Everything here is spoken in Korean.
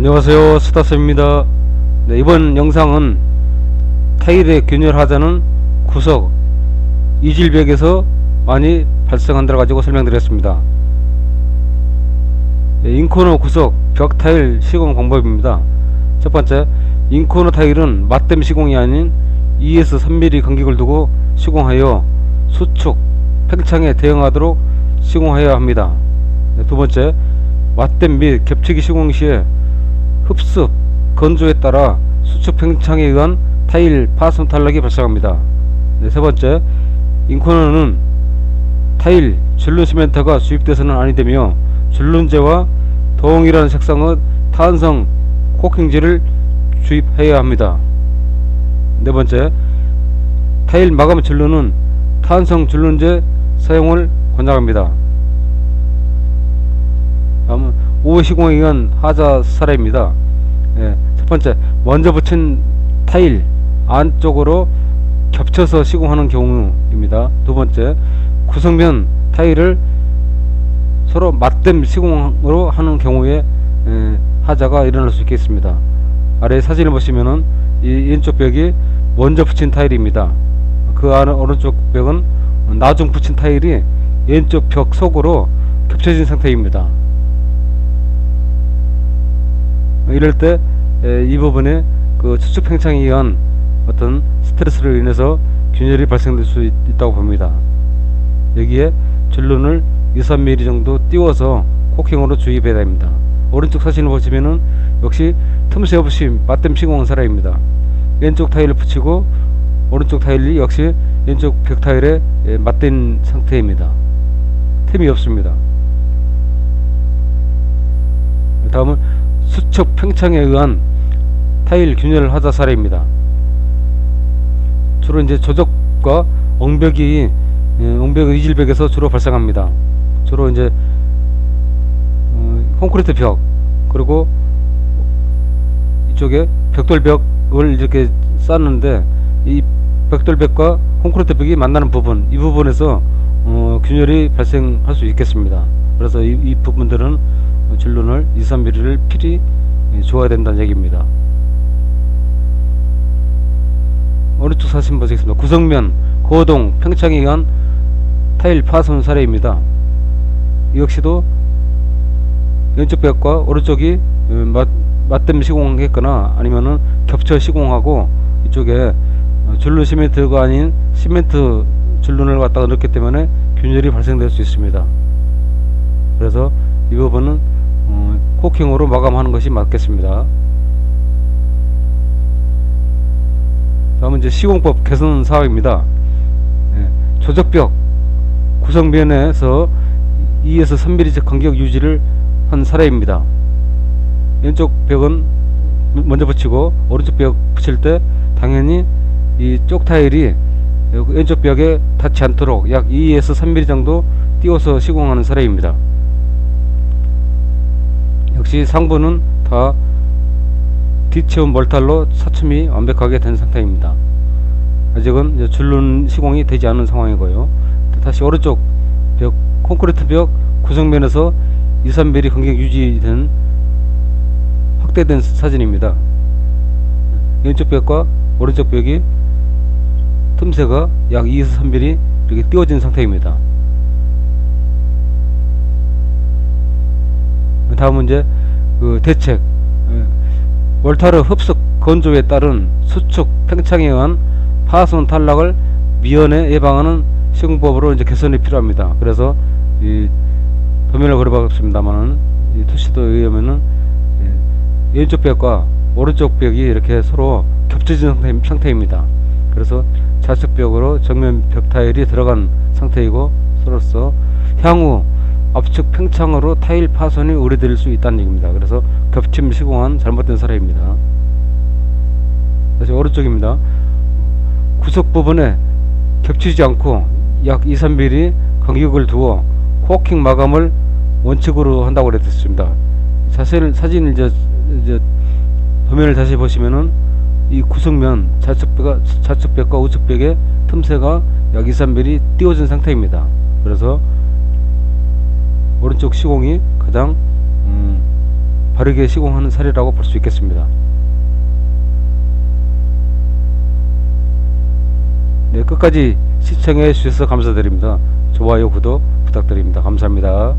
안녕하세요 스타스입니다. 네, 이번 영상은 타일의 균열하자는 구석 이질벽에서 많이 발생한다를 가지고 설명드리겠습니다. 네, 인코너 구석 벽 타일 시공 방법입니다. 첫 번째 인코너 타일은 맞댐 시공이 아닌 2에서 3mm 간격을 두고 시공하여 수축, 팽창에 대응하도록 시공하여야 합니다. 네, 두 번째 맞댐 및 겹치기 시공 시에 흡습, 건조에 따라 수축 팽창에 의한 타일 파손 탈락이 발생합니다. 네, 세 번째, 인코너는 타일 줄눈 시멘트가 주입돼서는 아니 되며 줄눈제와 동일한 색상의 탄성 코킹제를 주입해야 합니다. 네 번째, 타일 마감 줄눈은 탄성 줄눈제 사용을 권장합니다. 의한 하자 사례입니다. 예, 첫 번째, 먼저 붙인 타일 안쪽으로 겹쳐서 시공하는 경우입니다. 두 번째, 구성면 타일을 서로 맞댐 시공으로 하는 경우에 예, 하자가 일어날 수 있겠습니다. 아래 사진을 보시면은 이 왼쪽 벽이 먼저 붙인 타일입니다. 그 아래 오른쪽 벽은 나중 붙인 타일이 왼쪽 벽 속으로 겹쳐진 상태입니다. 이럴 때 이 부분에 그 수축 팽창에 의한 어떤 스트레스로 인해서 균열이 발생될 수 있, 다고 봅니다. 여기에 줄눈을 2, 3mm 정도 띄워서 코킹으로 주입해야 됩니다. 오른쪽 사진을 보시면은 역시 틈새 없이 맞댐 시공한 사례입니다. 왼쪽 타일을 붙이고 오른쪽 타일이 역시 왼쪽 벽 타일에 예, 맞댄 상태입니다. 틈이 없습니다. 다음은 수축 팽창에 의한 타일 균열 하자 사례입니다. 주로 이제 조적과 엉벽이 예, 엉벽 의질벽에서 주로 발생합니다. 주로 이제 어, 콘크리트 벽 그리고 이쪽에 벽돌벽을 이렇게 쌓는데 이 벽돌벽과 콘크리트 벽이 만나는 부분 이 부분에서 어, 균열이 발생할 수 있겠습니다. 그래서 이, 이 부분들은 줄눈을 2, 3mm를 필히 예, 줘야 된다는 얘기입니다. 오른쪽 사진 보시겠습니다. 구성면, 고동, 평창에 의한 타일 파손 사례입니다. 이 역시도 왼쪽 벽과 오른쪽이 어, 맞, 맞댐 시공했거나 아니면은 겹쳐 시공하고 이쪽에 어, 줄눈 시멘트가 아닌 시멘트 줄눈을 갖다가 넣기 때문에 균열이 발생될 수 있습니다. 그래서 이 부분은 어, 코킹으로 마감하는 것이 맞겠습니다. 다음은 이제 시공법 개선 사항입니다. 예, 조적벽 구성면에서 2에서 3mm 간격 유지를 한 사례입니다. 왼쪽 벽은 먼저 붙이고 오른쪽 벽 붙일 때 당연히 이 쪽 타일이 왼쪽 벽에 닿지 않도록 약 2에서 3mm 정도 띄워서 시공하는 사례입니다. 역시 상부는 다 뒤치운 몰탈로 사춤이 완벽하게 된 상태입니다. 아직은 줄눈 시공이 되지 않은 상황이고요. 다시 오른쪽 벽 콘크리트 벽 구성면에서 2, 3mm 간격 유지된 확대된 사진입니다. 왼쪽 벽과 오른쪽 벽이 틈새가 약 2에서 3mm 이렇게 띄워진 상태입니다. 다음은 이제 그 대책 예. 월타르 흡습 건조에 따른 수축 팽창에 의한 파손 탈락을 미연에 예방하는 시공법으로 이제 개선이 필요합니다. 그래서 이 도면을 그려봤습니다만은 이 투시도에 의하면은 예, 왼쪽 벽과 오른쪽 벽이 이렇게 서로 겹쳐진 상태, 상태 입니다. 그래서 좌측 벽으로 정면 벽 타일이 들어간 상태이고 서로서 향후 압축 팽창으로 타일 파손이 우려될 수 있다는 얘기입니다. 그래서 겹침 시공한 잘못된 사례입니다. 다시 오른쪽입니다. 구석 부분에 겹치지 않고 약 2, 3mm 간격을 두어 코킹 마감을 원칙으로 한다고 그랬습니다. 자세를 사진을 이제 이제 도면을 다시 보시면은 이 구석면 좌측 벽과 좌측 벽과 우측 벽의 틈새가 약 2, 3mm 띄워진 상태입니다. 그래서 오른쪽 시공이 가장 음, 바르게 시공하는 사례라고 볼 수 있겠습니다. 네, 끝까지 시청해 주셔서 감사드립니다. 좋아요, 구독 부탁드립니다. 감사합니다.